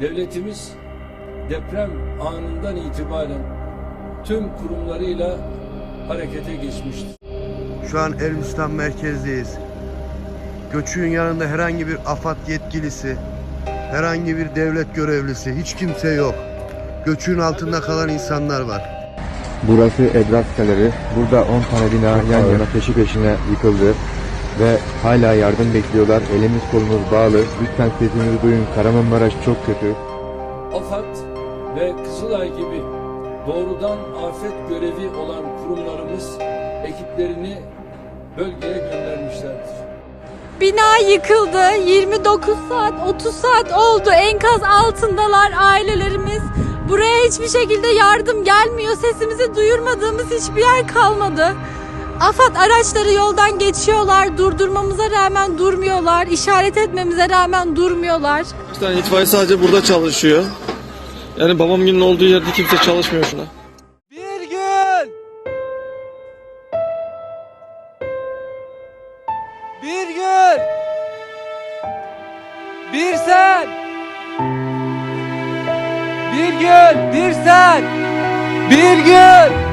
devletimiz deprem anından itibaren tüm kurumlarıyla harekete geçmiştir. Şu an Elbistan merkezdeyiz. Göçüğün yanında herhangi bir AFAD yetkilisi, herhangi bir devlet görevlisi, hiç kimse yok. Göçüğün altında kalan insanlar var. Burası Edrak Siteleri. Burada 10 tane bina yan yana peşi peşine yıkıldı. Ve hala yardım bekliyorlar. Elimiz kolumuz bağlı. Lütfen sesimizi duyun. Kahramanmaraş çok kötü. AFAD ve Kızılay gibi doğrudan afet görevi olan kurumlarımız ekiplerini bölgeye göndermişlerdir. Bina yıkıldı. 29 saat, 30 saat oldu. Enkaz altındalar ailelerimiz. Buraya hiçbir şekilde yardım gelmiyor. Sesimizi duyurmadığımız hiçbir yer kalmadı. AFAD araçları yoldan geçiyorlar. Durdurmamıza rağmen durmuyorlar. İşaret etmemize rağmen durmuyorlar. Yani itfaiye sadece burada çalışıyor. Yani babam günün olduğu yerde kimse çalışmıyor şuna. Bir gün. Bir gün. Bir sen. Bir gün. Bir sen. Bir gün.